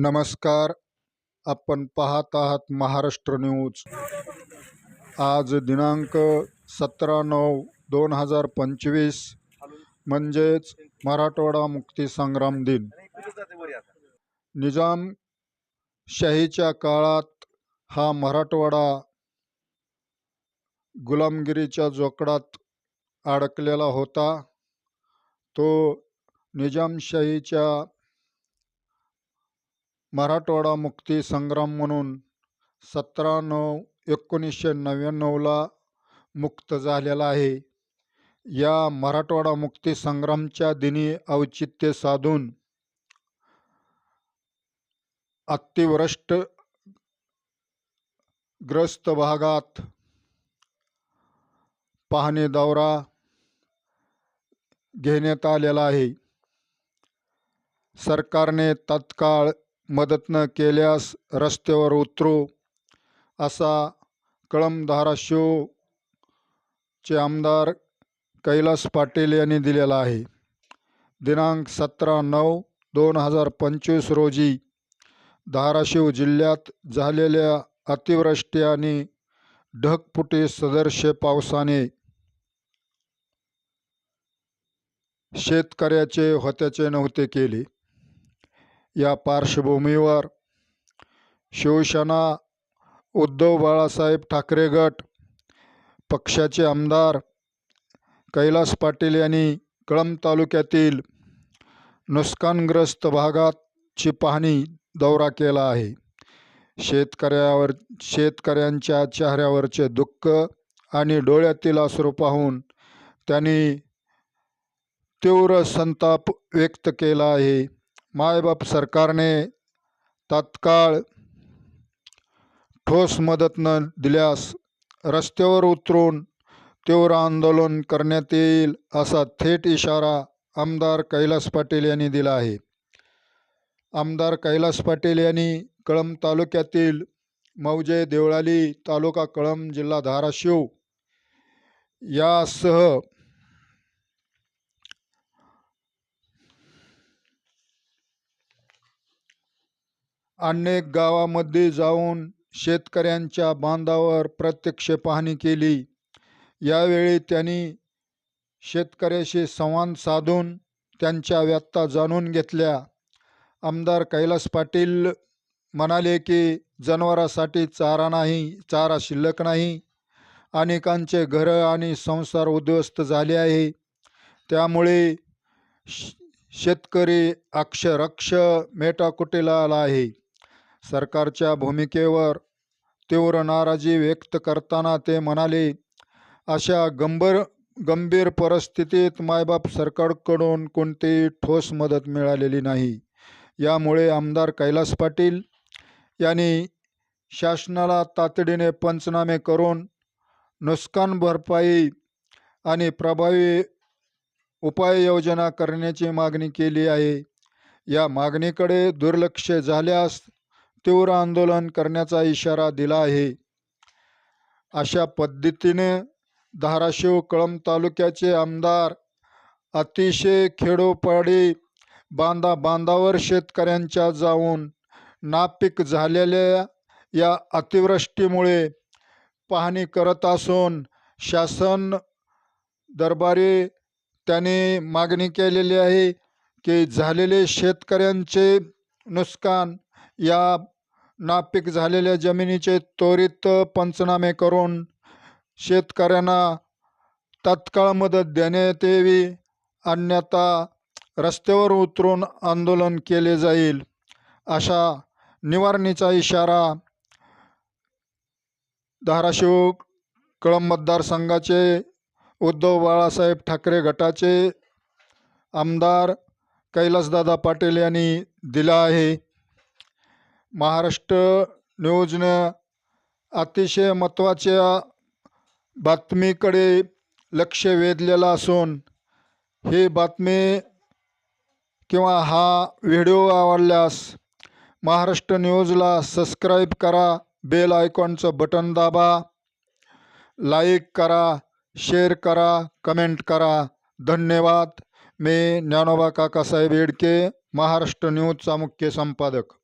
नमस्कार. आपण पाहत आहात महाराष्ट्र न्यूज. आज दिनांक सतरा नऊ दोन हजार पंचवीस म्हणजेच मराठवाडा मुक्तीसंग्राम दिन. निजाम शाहीच्या काळात हा मराठवाडा गुलामगिरीच्या जोकडात अडकलेला होता. तो निजामशाहीच्या मराठवाडा मुक्ती संग्राम म्हणून सतरा नऊ एकोणीसशे नव्याण्णवला मुक्त झालेला आहे. या मराठवाडा मुक्ती संग्रामच्या दिनी औचित्य साधून अतिवृष्ट ग्रस्त भागात पाहणी दौरा घेण्यात आलेला आहे. सरकारने तत्काळ मदत न केल्यास रस्त्यावर उतरू असा कळम धाराशिवचे आमदार कैलास पाटील यांनी दिलेला आहे. दिनांक सतरा नऊ दोन हजार पंचवीस रोजी धाराशिव जिल्ह्यात झालेल्या अतिवृष्टी आणि ढगफुटी सदृश्य पावसाने शेतकऱ्याचे होत्याचे नव्हते केले. या पार्श्वभूमीवर शिवसेना उद्धव बाळासाहेब ठाकरे गट पक्षाचे आमदार कैलास पाटील यांनी कळंब तालुक्यातील नुकसानग्रस्त भागाची पाहणी दौरा केला आहे. शेतकऱ्यावर शेतकऱ्यांच्या चेहऱ्यावरचे दुःख आणि डोळ्यातील अश्रू पाहून त्यांनी तीव्र संताप व्यक्त केला आहे. मायबाप सरकारने तात्काळ ठोस मदत न दिल्यास रस्त्यावर उतरून तीव्र आंदोलन करण्यात येईल असा थेट इशारा आमदार कैलास पाटील यांनी दिला आहे. आमदार कैलास पाटील यांनी कळंब तालुक्यातील मौजे देवळाली तालुका कळंब जिल्हा धाराशिव यासह अनेक गावामध्ये जाऊन शेतकऱ्यांच्या बांधावर प्रत्यक्ष पाहणी केली. यावेळी त्यांनी शेतकऱ्याशी संवाद साधून त्यांच्या व्यथा जाणून घेतल्या. आमदार कैलास पाटील म्हणाले की जनावरासाठी चारा नाही चारा शिल्लक नाही. अनेकांचे घरं आणि संसार उद्ध्वस्त झाले आहे. त्यामुळे श- शेतकरी अक्षरक्ष मेटाकुटीला आला आहे. सरकारच्या भूमिकेवर तीव्र नाराजी व्यक्त करताना ते म्हणाले अशा गंभीर गंभीर परिस्थितीत मायबाप सरकारकडून कोणतीही ठोस मदत मिळालेली नाही. यामुळे आमदार कैलास पाटील यांनी शासनाला तातडीने पंचनामे करून नुकसान भरपाई आणि प्रभावी उपाययोजना करण्याची मागणी केली आहे. या मागणीकडे दुर्लक्ष झाल्यास तीव्र आंदोलन करण्याचा इशारा दिला आहे. अशा पद्धतीने धाराशिव कळंब तालुक्याचे आमदार अतिशय खेडोपाडी बांधा बांधावर शेतकऱ्यांच्या जाऊन नापीक झालेल्या या अतिवृष्टीमुळे पाहणी करत असून शासन दरबारी त्याने मागणी केलेली आहे की झालेले शेतकऱ्यांचे नुकसान या नापीक झालेल्या जमिनीचे त्वरित पंचनामे करून शेतकऱ्यांना तात्काळ मदत देण्यात यावी अन्यथा रस्त्यावर उतरून आंदोलन केले जाईल अशा निवारणीचा इशारा धाराशिव कळंब मतदारसंघाचे उद्धव बाळासाहेब ठाकरे गटाचे आमदार कैलासदादा पाटील यांनी दिला आहे. महाराष्ट्र न्यूजनं अतिशय महत्त्वाच्या बातमीकडे लक्ष वेधलेलं असून ही बातमी किंवा हा व्हिडिओ आवडल्यास महाराष्ट्र न्यूजला सबस्क्राईब करा बेल आयकॉनचं बटन दाबा लाईक करा शेअर करा कमेंट करा. धन्यवाद. मी ज्ञानोबा काकासाहेब येडके महाराष्ट्र न्यूजचा मुख्य संपादक.